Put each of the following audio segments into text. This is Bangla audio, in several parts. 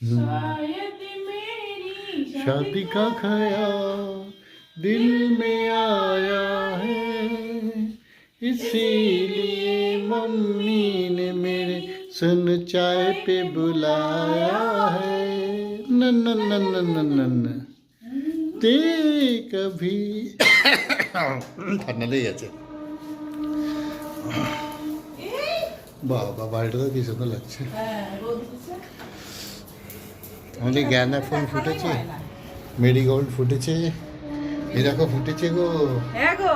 शायद मेरी शादी का ख्याल दिल में आया है इसीलिए मम्मी ने मेरे सुन चाय पे बुलाया है न न न न न न न ते कभी ঠান্ডা লেগে গেছে বাবা বাড়িটা তো কি সুন্দর লাগছে হ্যাঁ রোদ উঠছে। আমাদের গ্যান্দা ফুল ফুটেছে মেরিগোল্ড ফুটেছে। এই দেখো ফুটেছে গো। হ্যাঁ গো।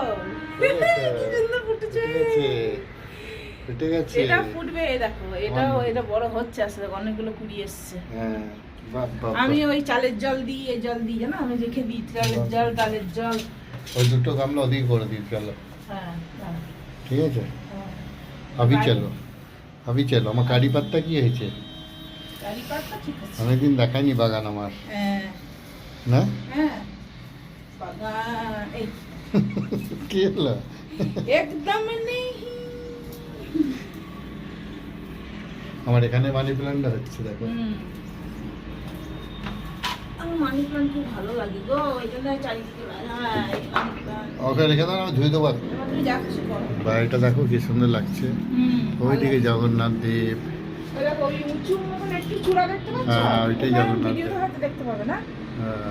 ফুটে গেছে। এটা ফুটবে এই দেখো এটাও এটা বড় হচ্ছে আসলে অনেকগুলো কুড়ি এসছে। হ্যাঁ। আমি ওই চালের জল দিই এই জল দিই জানো? আমি রেখে দিই চালের জল ডালের জল। ওই দুটো গামলা ওদিকে করে দিই চলো। হ্যাঁ হ্যাঁ, ঠিক আছে? হ্যাঁ হয়েছে কারি পাতা ঠিক আছে অনেকদিন দেখায়নি বাগান আমার। হ্যাঁ। না? হ্যাঁ। কি হলো? একদম নেই। আমার এখানে মানি প্ল্যান্টটা হচ্ছে দেখো। ওকে রেখে দাও আমি ধুয়ে দেবো। বাড়িটা দেখো কি সুন্দর লাগছে। ওইদিকে জগন্নাথ দেব ওই ওই উঁচু মতন একটু চূড়া দেখতে পাচ্ছ? হ্যাঁ, ওইটাই জগন্নাথ ভিডিওতে হয়তো দেখতে পাবে না?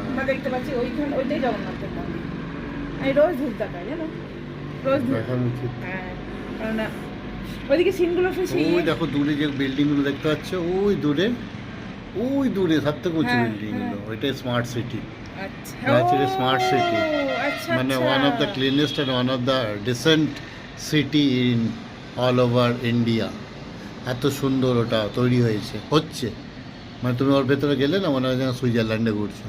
আমরা দেখতে পাচ্ছি ওইখানে ওইটাই জগন্নাথের মন্দির। আমি রোজ ধূপ দেখাই জানো? রোজ ধূপ। হ্যাঁ কারণ ওইদিকে সিনগুলো বেশি ওই দেখো দূরে যে বিল্ডিংগুলো দেখতে পাচ্ছ ওই দূরে ওই দূরে সব থেকে উঁচু হ্যাঁ, বিল্ডিংগুলো। হ্যাঁ। ওইটাই স্মার্ট সিটি আচ্ছা। City. আচ্ছা মানে। One of the cleanest and one of the decent city in all over India এত সুন্দর ওটা তৈরি হয়েছে। হচ্ছে। মানে তুমি ওর ভেতরে গেলে না মনে হয় যেন সুইজারল্যান্ডে ঘুরছো।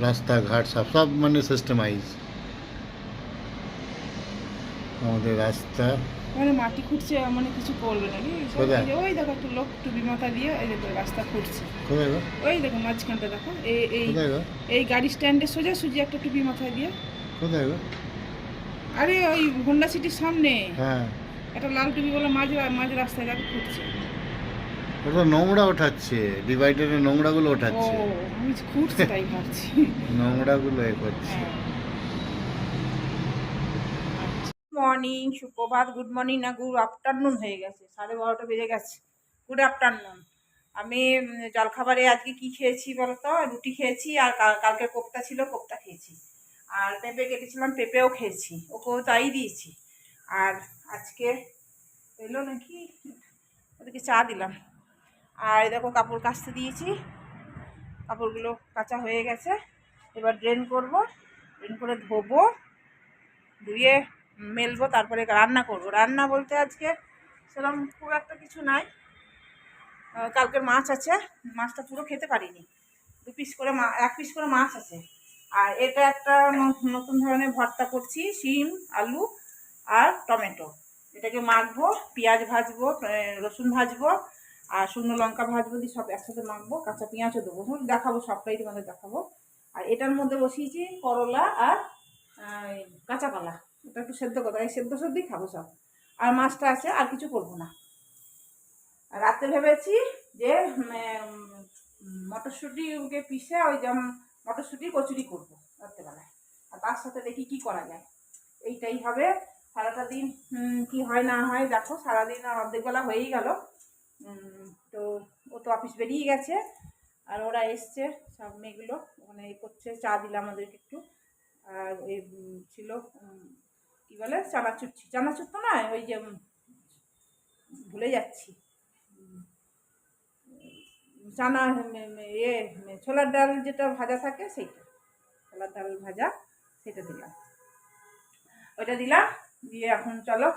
রাস্তাঘাট সব সব মানে সিস্টেমাইজ আমাদের রাস্তা। মানে মাটি খুঁড়ছে মানে কিছু করবে না কি সব কোথায়? এই যে ওই দেখো একটু লোক টুপি মাথা দিয়ে এই দেখো রাস্তা খুঁড়ছে। ওই দেখো মাঝখানটা দেখো। এই এই এই গাড়ি স্ট্যান্ডে সোজা সুজি একটা টুপি মাথায় দিয়ে। কোথায় আরে ওই হোন্ডা সিটির সামনে। হ্যাঁ। একটা লাল টুপি বলে মাঝ মাঝ রাস্তায় দেখো খুঁড়ছে ওটা নোংরা ওঠাচ্ছে ডিভাইডারে নোংরাগুলো ও ওঠাচ্ছে আমি খুঁড়ছে তাই ভাবছি। নোংরাগুলো এ করছে মর্নিং সুপ্রভাত গুড মর্নিং না গুড আফটারনুন হয়ে গেছে। সাড়ে বারোটা বেজে গেছে। গুড আফটারনুন আমি জলখাবারে আজকে কি খেয়েছি বলো তো রুটি খেয়েছি আর কালকে কোপ্তা ছিল কোপ্তা খেয়েছি। আর পেঁপে কেটেছিলাম পেঁপেও খেয়েছি। ওকেও তাই দিয়েছি। আর আজকে এলো নাকি? ওদেরকে চা দিলাম। আর দেখো কাপড় কাচতে দিয়েছি। কাপড়গুলো কাঁচা হয়ে গেছে। এবার ড্রেন করব। ড্রেন করে ধোবো। ধুয়ে মেলবো, তারপরে রান্না করব। রান্না বলতে আজকে সেরকম খুব একটা কিছু নাই। কালকের মাছ আছে। মাছটা পুরো খেতে পারিনি। দু পিস করে মা এক পিস করে মাছ আছে। আর এটা একটা নতুন ধরনের ভর্তা করছি, শিম, আলু আর টমেটো। এটাকে মাখবো, পেঁয়াজ ভাজবো রসুন ভাজবো, আর শুকনো লঙ্কা ভাজবো, দিয়ে সব একসাথে মাখবো, কাঁচা পেঁয়াজও দেবো। দেখাবো, সবটাই তোমাদের দেখাবো। আর এটার মধ্যে বসিয়েছি করলা আর কাঁচা কলা। ওটা একটু সেদ্ধ করব এই সেদ্ধ সেদ্ধই খাব সব। আর মাছটা আছে, আর কিছু করব না। রাতে ভেবেছি যে মটরশুঁটিকে পিষে ওই যেমন মটরশুঁটি কচুরি করব রাত্রেবেলায়। আর তার সাথে দেখি কি করা যায়। এইটাই হবে সারাটা দিন কি হয় না হয়, দেখো, সারাদিন আর অর্ধেক বেলা হয়েই গেল। তো ও তো অফিস বেরিয়ে গেছে, আর ওরা এসছে, সব মেয়েগুলো, ওখানে এ করছে, চা দিলাম আমাদেরকে একটু। আর ওই ছিল কি বলে চানাচুর চানাচুর তো নয়, ওই যে ভুলে যাচ্ছি। চানা ইয়ে ছোলার ডাল যেটা ভাজা থাকে, সেইটা। ছোলার ডাল ভাজা, সেটা দিলাম। ওইটা দিলাম দিয়ে এখন চলো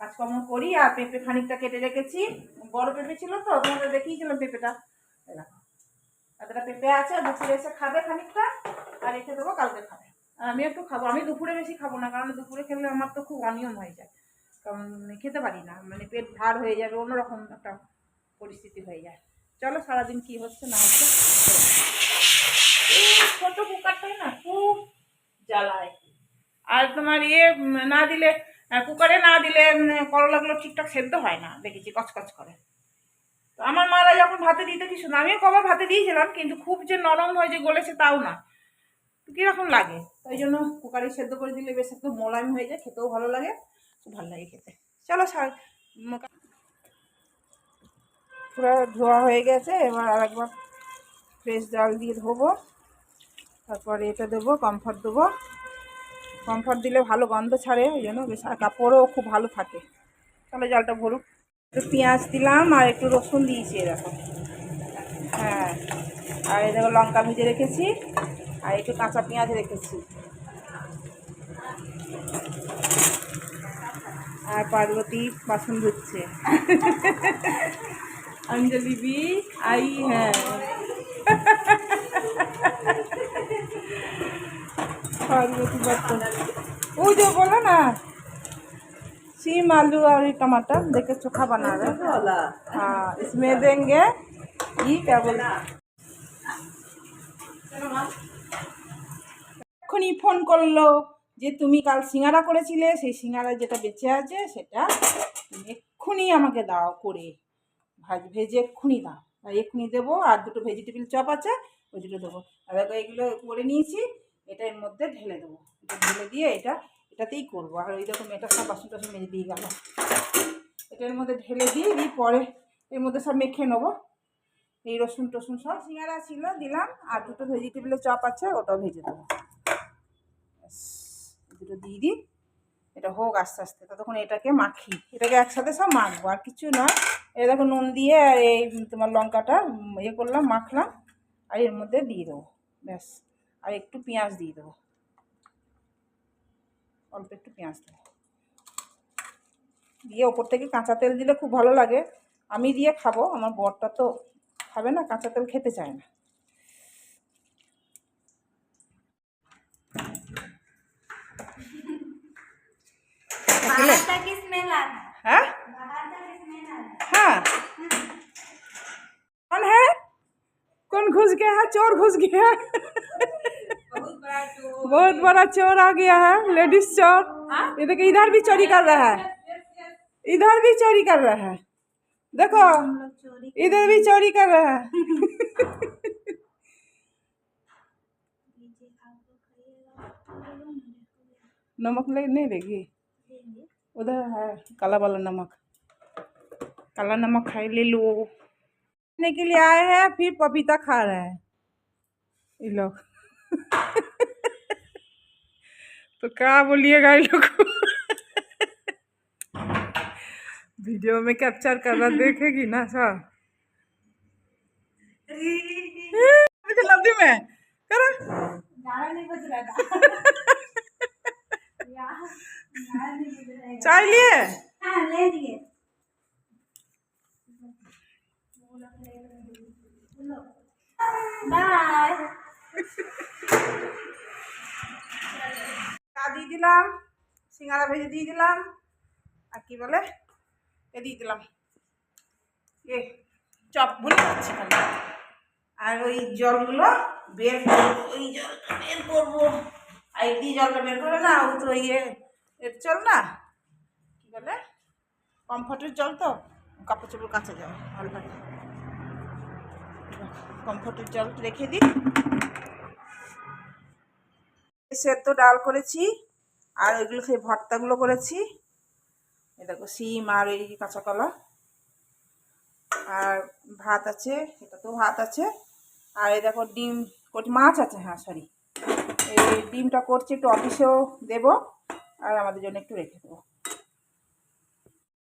কাজকর্ম করি, আর পেঁপে খানিকটা কেটে রেখেছি। বড় পেঁপে ছিল তো, তোমাদের দেখিয়েছিলাম পেঁপেটা। এতটা পেঁপে আছে দুপুরে এসে খাবে খানিকটা, আর রেখে দেবো কালকে খাবে। আর আমি একটু খাব, আমি দুপুরে বেশি খাব না, কারণ দুপুরে খেলে আমার তো খুব অনিয়ম হয়ে যায়। কারণ খেতে পারি না মানে পেট ভার হয়ে যাবে, অন্যরকম একটা পরিস্থিতি হয়ে যায়। চলো, সারাদিন কি হচ্ছে, না হচ্ছে? ছোট কুকারটাই না খুব জ্বালায়। আর তোমার ইয়ে না দিলে কুকারে না দিলে করলাগুলো ঠিকঠাক সেদ্ধ হয় না, দেখেছি কচকচ করে। তো আমার মারা যখন ভাতে দিতে কি শুনে আমিও কবার ভাতে দিয়েছিলাম, কিন্তু খুব যে নরম হয়ে যে গলেছে তাও না। কীরকম লাগে? তাই জন্য কুকারে সেদ্ধ করে দিলে বেশ একটু মোলায়েম হয়ে যায়, খেতেও ভালো লাগে, খুব ভালো লাগে খেতে। চলো সার পুরো ধোয়া হয়ে গেছে, এবার আর একবার ফ্রেশ জল দিয়ে ধোবো। তারপরে এটা দেবো, কমফর্ট দেবো। কমফর্ট দিলে ভালো গন্ধ ছাড়ে, ওই জন্য বেশ, আর কাপড়ও খুব ভালো থাকে। তাহলে জলটা ভরুক। একটু পেঁয়াজ দিলাম, আর একটু রসুন দিয়েছি এরকম। হ্যাঁ আর এই দেখো লঙ্কা ভিজে রেখেছি, আর একটু কাঁচা পেঁয়াজ রেখেছি। আর পার্বতী বাসন ধুচ্ছে। অঞ্জলি বি আই হ্যাঁ। आई है पार्वती बर्तन वो जो बोला ना सीम आलू और ये टमाटर देखे चोखा बना रहे हैं हाँ इसमें देंगे ये क्या बोला এক্ষুনি ফোন করলো যে তুমি কাল সিঙ্গারা করেছিলে সেই সিঙ্গারা যেটা বেঁচে আছে সেটা তুমি এক্ষুনি আমাকে দাও করে ভাজ ভেজে এক্ষুনি দাও আর এক্ষুনি দেবো আর দুটো ভেজিটেবিল চপ আছে ওই দুটো দেবো আর দেখো এগুলো করে নিয়েছি এটা এর মধ্যে ঢেলে দেবো। এটা ঢেলে দিয়ে এটা, এটাতেই করব। আর ওই রকম এটা সব বাসন টাসন মেজে দিয়ে গেল। এটার মধ্যে ঢেলে দিয়ে দিয়ে পরে এর মধ্যে সব মেখে নেব। এই রসুন টসুন সব সিঙ্গারা ছিল, দিলাম। আর দুটো ভেজিটেবিলের চপ আছে, ওটাও ভেজে দেবো। দুটো দিয়ে দিই। এটা হোক আস্তে আস্তে, ততক্ষণ এটাকে মাখি। এটাকে একসাথে সব মাখবো, আর কিছু নয়। এটা দেখো, নুন দিয়ে আর এই তোমার লঙ্কাটা ইয়ে করলাম, মাখলাম। আর এর মধ্যে দিয়ে দেবো। ব্যাস। আর একটু পেঁয়াজ দিয়ে দেবো অল্প একটু পেঁয়াজ দেবো দিয়ে ওপর থেকে কাঁচা তেল দিলে খুব ভালো লাগে আমি দিয়ে খাবো আমার বরটা তো খাবে না কাঁচা তেল খেতে চায় না দেখলে? बाहर तक स्मेल आ रहा है হ্যাঁ बाहर तक स्मेल आ रहा है हाँ कौन है कौन घुस गया है चोर घुस गया है बहुत बड़ा चोर आ गया है लेडीज़ चोर। ये देखो इधर भी चोरी कर रहा है। इधर भी चोरी कर रहा है। देखो इधर भी चोरी कर रहा है। नमक ले नहीं लेगी उधर है काला वाला नमक। काला नमक खाई ले लो। खाने के लिए आए हैं फिर पपीता खा रहे हैं। ये लोग तो क्या बोलिएगा इन लोग वीडियो में कैप्चर कर रहा देखेगी ना अच्छा। सर में करो। चाय लिए? बाय চা দিয়ে দিলাম, সিঙ্গারা ভেজে দিয়ে দিলাম, আর কি বলে, এ দিয়ে দিলাম। এ, চপ ভুলে যাচ্ছি আর ওই জলগুলো বের করব, ওই জলটা বের করব। আর এই জলটা বের করে না, ও তো ইয়ে এর চল না, কি বলে, কমফর্টের জল তো, কাপড় চোপড় কাছে যাও ভালো লাগে। কমফর্টের জল রেখে দিই। সেদ্ধ ডাল করেছি, আর ওইগুলো সেই ভর্তাগুলো করেছি। এ দেখো সিম আর এই কাঁচা কলা। আর ভাত আছে, এটাতেও ভাত আছে। আর এই দেখো ডিম মাছ আছে? হ্যাঁ সরি এই ডিমটা করছি, একটু অফিসেও দেবো, আর আমাদের জন্য একটু রেখে দেবো।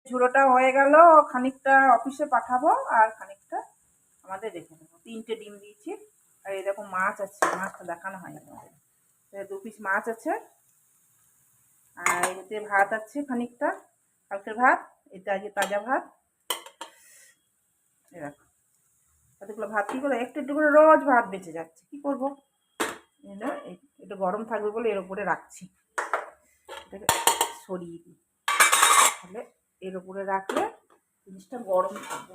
ঝুড়োটা হয়ে গেল, খানিকটা অফিসে পাঠাবো, আর খানিকটা আমাদের রেখে দেবো। তিনটে ডিম দিয়েছি, আর এই দেখো মাছ আছে, মাছটা দেখানো হয়নি আমাদের। দু পিস মাছ আছে। আর এতে ভাত আছে খানিকটা। কালকের ভাত, এটা আজকে তাজা ভাত। দেখো। এতগুলো ভাত কী করে? একটু একটু করে রোজ ভাত বেঁচে যাচ্ছে। কী করব? এটা গরম থাকবে বলে এর উপরে রাখছি। এটাকে সরিয়ে দিই। তাহলে এর উপরে রাখলে জিনিসটা গরম থাকবে।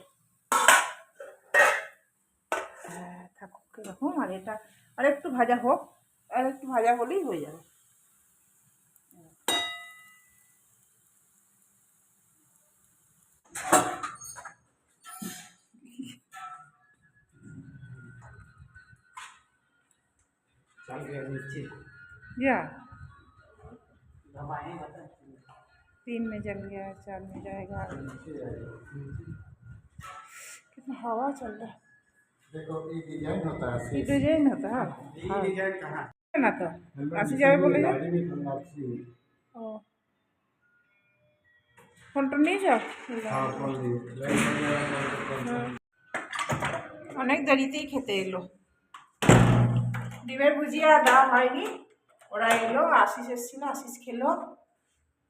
হ্যাঁ থাকুক এরকম। আর এটা আর একটু ভাজা হোক। और एक भाजा হলেই হয়ে যাবে। या तीन में जल गया चार में जाएगा कितना हवा चल रहा है डिज़ाइन होता है डिज़ाइन होता है না তো? আসি যাবে বলে? ও। ফোনটা নিয়ে যাও। হ্যাঁ। অনেক দেরিতেই খেতে এলো। ডিমের ভুজিয়া দেওয়া হয়নি। ওরা এলো আশিস এসেছিল আশিস খেলো।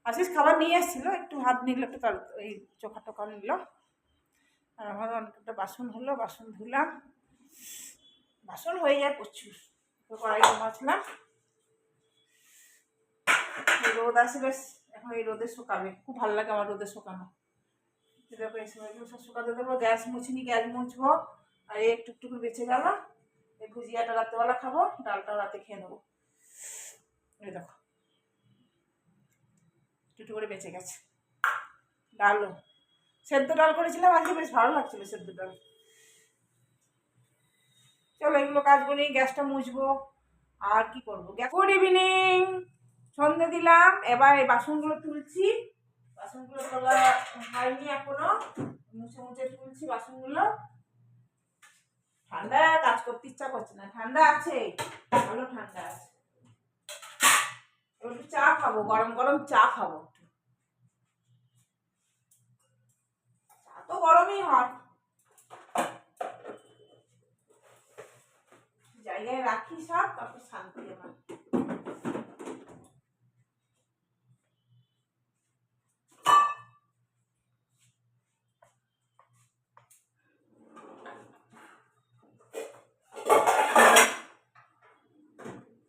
আশিস খাবার নিয়ে এসেছিল একটু হাত নিল একটু তার এই চোখা টোকা নিল। আর আমার অনেকটা বাসন হলো বাসন ধুলাম। বাসন হয়ে যায় প্রচুর। তো কড়াই মাছলাম এই রোদ আসে বেশ, এখন এই রোদে শুকাবে। খুব ভালো লাগে আমার রোদে শুকানো। দেখো, এই সময়গুলো সব শুকাতে দেবো। গ্যাস মুছিনি, গ্যাস মুছবো। আর এই করে বেঁচে গেল এই ভুজিয়াটা রাত্রেবেলা খাব, ডালটাও রাতে খেয়ে নেব। এই দেখো একটু করে বেঁচে গেছে। ডালও। সেদ্ধ ডাল করেছিলাম আজকে, বেশ ভালো লাগছিল সেদ্ধ ডাল। চলো এগুলো কাজ করি গ্যাসটা মুছবো। আর কি করব? গুড ইভিনিং সন্ধে দিলাম, এবার এই বাসনগুলো তুলছি। বাসনগুলো তোলা হয়নি এখনও। মুছে মুছে তুলছি বাসনগুলো। ঠান্ডা, কাজ করতে ইচ্ছা করছে না। ঠান্ডা আছে? ভালো ঠান্ডা আছে। একটু চা খাব, গরম গরম চা খাব একটু। চা তো গরমই হয়। জায়গায় রাখি সব, তারপর শান্তি আমার।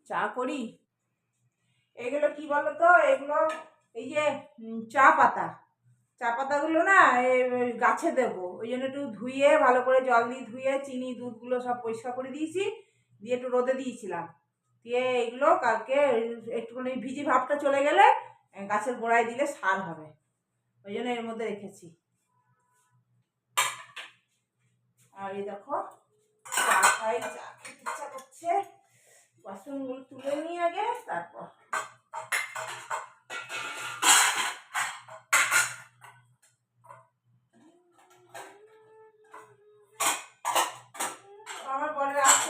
চা করি? এগুলো কি বলো তো এগুলো এই যে চা পাতা। চা পাতাগুলো না গাছে দেবো। ওই জন্য একটু ধুয়ে, ভালো করে জল দিয়ে ধুয়ে, চিনি, দুধগুলো সব পরিষ্কার করে দিয়েছি। দিয়ে একটু রোদে দিয়েছিলাম। দিয়ে এগুলো কালকে একটুখানি ভিজি ভাবটা চলে গেলে গাছের গোড়ায় দিলে সার হবে। ওই জন্য এর মধ্যে রেখেছি। আর এই দেখো, চা খাই, চা খেতে ইচ্ছা করছে। বাসনগুলো তুলে নিই আগে, তারপর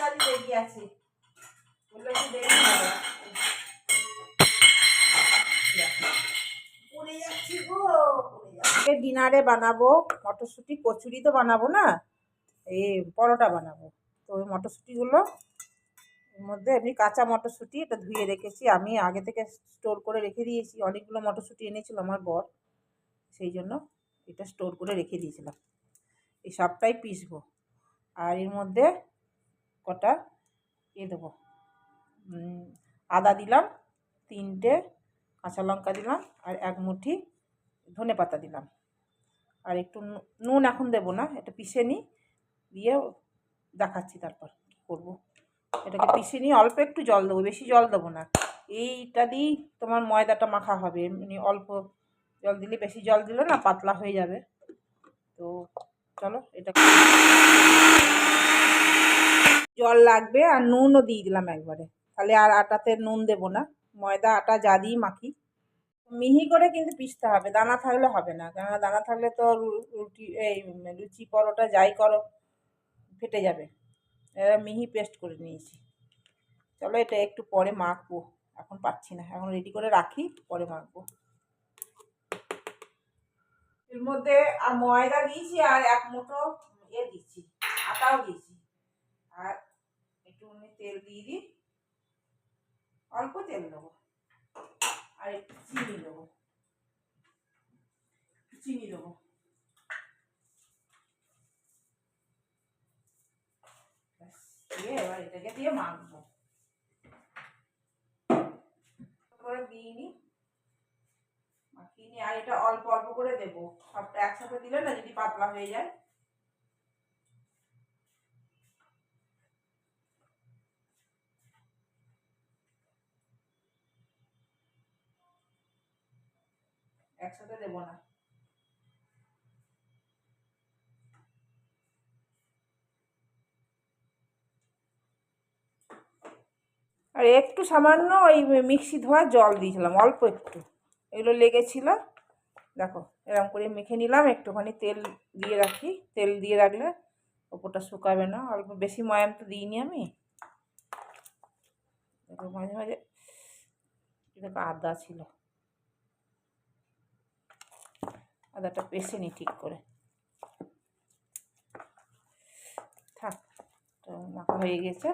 আজ দেরি আছে। ডিনারে বানাবো মটরশুঁটি, কচুরি তো বানাবো না? এই পরোটা বানাবো। তো ওই মটরশুঁটিগুলো, এর মধ্যে এমনি কাঁচা মটরশুঁটি, এটা ধুয়ে রেখেছি। আমি আগে থেকে স্টোর করে রেখে দিয়েছি। অনেকগুলো মটরশুঁটি এনেছিল আমার বর। সেই জন্য এটা স্টোর করে রেখে দিয়েছিলাম। এই সবটাই পিসবো। আর এর মধ্যে কটা? এ দেবো। আদা দিলাম, তিনটে কাঁচা লঙ্কা দিলাম আর এক মুঠি ধনে পাতা দিলাম। আর একটু নুন এখন দেবো না, এটা পিষে নিই, দিয়ে দেখাচ্ছি তারপর কী করব। এটাকে পিষে নিয়ে অল্প একটু জল দেবো, বেশি জল দেবো না। এইটা দিয়েই তোমার ময়দাটা মাখা হবে এমনি অল্প জল দিলে বেশি জল দিলে না পাতলা হয়ে যাবে। তো চলো, এটা জল লাগবে আর নুনও দিয়ে দিলাম একবারে। তাহলে আর আটাতে নুন দেবো না। ময়দা, আটা যা দিই মাখি। মিহি করে কিন্তু পিষতে হবে, দানা থাকলে হবে না। কেননা দানা থাকলে তো রুটি, এই লুচি পরোটা যাই করো, ফেটে যাবে। এবার মিহি পেস্ট করে নিয়েছি। চলো এটা একটু পরে মাখবো। এখন পাচ্ছি না। এখন রেডি করে রাখি, পরে মাখবো। এর মধ্যে আর ময়দা দিয়েছি আর এক মুঠো ইয়ে দিচ্ছি, আটাও দিয়েছি। তেল দিয়ে দিই। অল্প তেল দেবো। আর একটু চিনি একটু চিনি ব্যাস, দিয়ে এবার এটাকে দিয়ে মাখবো। করে দিয়ে নি। মাখিয়ে নি। আর এটা অল্প অল্প করে দেবো। সবটা একসাথে দিলে না যদি পাতলা হয়ে যায়। একসাথে দেবো না। আর একটু সামান্য ওই মিক্সি ধোয়া জল দিয়েছিলাম, অল্প একটু। এগুলো লেগেছিল। দেখো এরকম করে মেখে নিলাম, একটুখানি তেল দিয়ে রাখি। তেল দিয়ে রাখলে ওপরটা শুকাবে না। অল্প বেশি ময়াম তো দিইনি আমি। মাঝে মাঝে আদা ছিল। আদাটা পেশে নি ঠিক করে। থাক, তো মাখা হয়ে গেছে।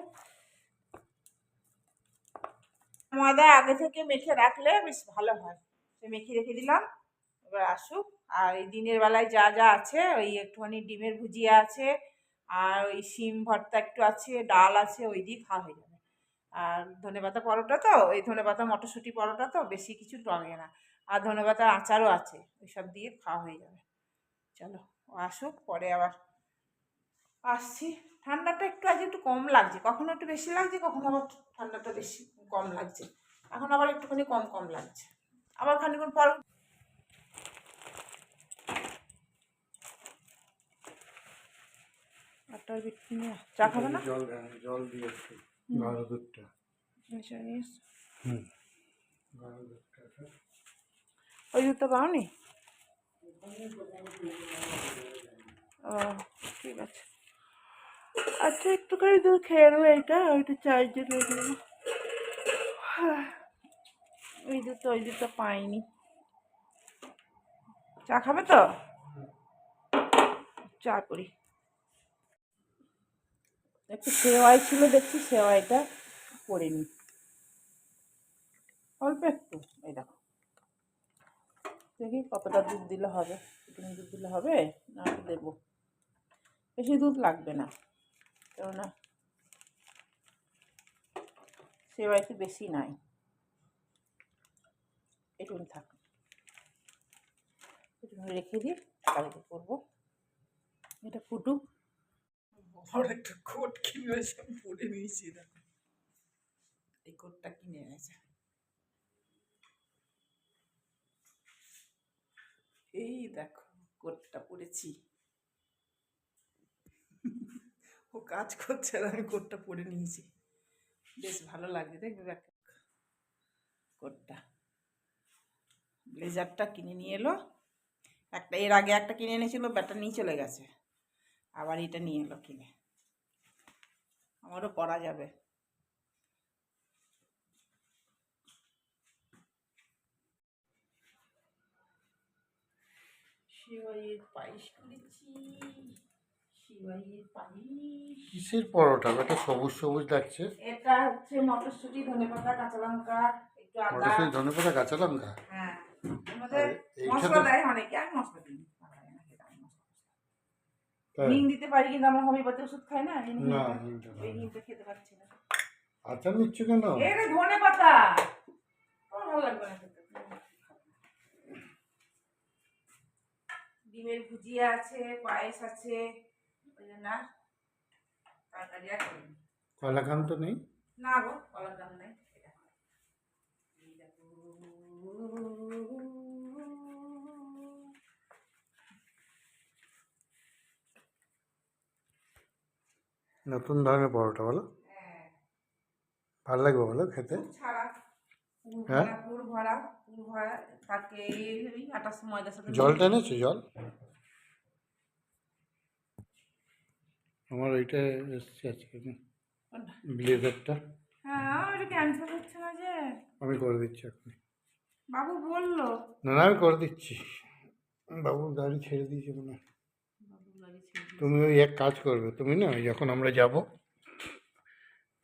ময়দা আগে থেকে মেখে রাখলে বেশ ভালো হয়। সে মেখে রেখে দিলাম, এবার আসুক। আর এই দিনের বেলায় যা যা আছে, ওই একটুখানি ডিমের ভুজিয়া আছে, আর ওই শিম ভর্তা একটু আছে, ডাল আছে, ওই দিয়ে খাওয়া হয়ে যাবে। আর ধনেপাতা পরোটা তো ওই ধনেপাতা মটরশুঁটি পরোটা তো, বেশি কিছু লাগে না। আর ধনেপাতার আচারও আছে ওই সব দিয়ে খাওয়া হয়ে যাবে। চলো আসুক পরে আবার আসছি। ঠান্ডাটা একটু আজ একটু কম লাগছে কখনো একটু বেশি লাগছে কখনো আবার ঠান্ডাটা বেশি কম লাগছে। এখন আবার একটুখানি কম কম লাগছে। আবার খানিক্ষণ পর চা খাবে না? জল জল দিয়েছি গাঢ় দুধটা। হুম। গাঢ় দুধটা ওই দুধটা পাওনি? ও, ঠিক আছে। আচ্ছা একটুখানি দুধ খেয়ে নেব এইটা, ওইটা চায়ের জন্য ওই দুধটা ওই দুধটা পাইনি। চা খাবে তো? চা করি। একটু সেওয়াই ছিল, দেখছি সেওয়াইটা করে নি অল্প একটু, এই দেখো। দেখি কতটা দুধ দিলে হবে একটু দুধ দিলে হবে, না দেবো। বেশি দুধ লাগবে না, কেননা সেবাইতে বেশি নাই। এটুকুনি থাক। এটুকুনি রেখে দিই কালকে করব। এটা ফুটুক। বড় একটা কোট কিনে পরে নিয়েছি এই কোটটা কিনে এনেছে। এই দেখো, কোটটা পরেছি। ও কাজ করছে আর আমি কোটটা পরে নিয়েছি। বেশ ভালো লাগছে দেখবে দেখ কোটটা। ব্লেজারটা কিনে নিয়ে এলো। একটা এর আগে একটা কিনে এনেছিল, ব্যাটা নিয়ে চলে গেছে। আবার এটা নিয়ে এলো কিনে। আমারও পরা যাবে। পায়েস করেছি পায়েস। কিসের পরোটা? এটা সবুজ সবুজ লাগছে। এটা হচ্ছে মটরশুঁটি ধনেপাতা কাঁচা লঙ্কা একটু আদা। মটরশুঁটি ধনে পাতা কাঁচা লঙ্কা? হ্যাঁ। আমাদের মশলা দেয় অনেকে আমি মশলা দিই? হিং দিতে পারি কিন্তু আমরা হোমিওপ্যাথি ওষুধ খাই না হিংটা খেতে পারছি না। আচার নিচ্ছ কেন? এটা ধনে পাতা! ভালো লাগবে না খেতে। ডিমের ভুজিয়া আছে পায়েস আছে ওই জন্য তরকারি আর করিনি। কলাকান্ত নেই না গো কলার নেই। নতুন ধরনের পরোটা বলো হ্যাঁ, ভালো লাগবে বলো খেতে ছাড়া হ্যাঁ? ভরা পুর ভরা কাকে ওই আটার ময়দার সাথে জলটা এনেছো জল? আমার ওইটা এসছে আজকে? ব্লেজারটা। হ্যাঁ ওটা ক্যান্সেল হচ্ছে না যে। আমি করে দিচ্ছি এখন। বাবু বলল। না না আমি করে দিচ্ছি। বাবু গাড়ি ছেড়ে দিয়েছে মনে হয়। তুমি ওই এক কাজ করবে তুমি না যখন আমরা যাব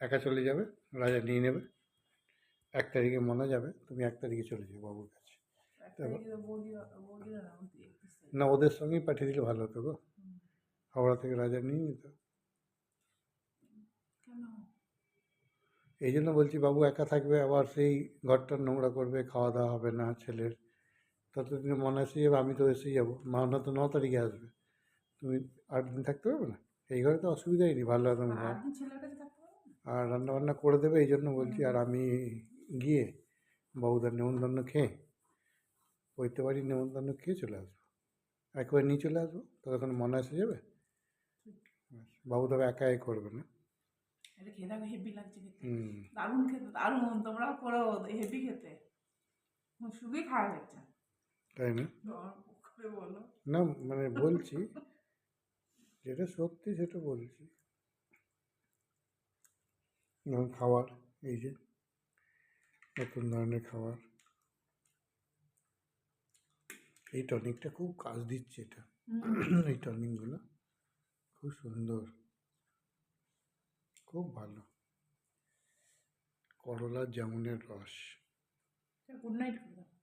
একা চলে যাবে রাজা নিয়ে নেবে। এক তারিখে মনে যাবে তুমি এক তারিখে চলে যাবে বাবুর কাছে। না, ওদের সঙ্গেই পাঠিয়ে দিলে ভালো হতো গো। হাওড়া থেকে রাজা নিয়ে নিত। এই জন্য বলছি বাবু একা থাকবে আবার সেই ঘরটা নোংরা করবে খাওয়া দাওয়া হবে না ছেলের। ততদিনে মনে এসে যাবে আমি তো এসেই যাব। মাওনা তো ন তারিখে আসবে। তুমি আট দিন থাকতে পারবে না? এই ঘরে তো অসুবিধাই নেই ভালো একদম ঘর। আর? আর রান্না বান্না করে দেবে এই জন্য বলছি আর আমি গিয়ে বাবুদার নেমন্তন্ন খেয়ে বইতে বাড়ি নেমন্তন্ন খেয়ে চলে আসব। একবার নিয়ে চলে আসব ততক্ষণ মনে এসে যাবে? বাবু তবে একা এ করবে না। হেভি লাগছে হুম। দারুণ খেতে দারুণ তোমরাও করো হেভি খেতে। তাই না? না মানে বলছি যেটা সত্যি সেটা বলছি। খাবার এই যে নতুন ধরনের খাবার। এই টনিকটা খুব কাজ দিচ্ছে এটা। এই টনিকগুলো খুব সুন্দর। খুব ভালো। করলার জামুনের রস। গুড নাইট করে দাও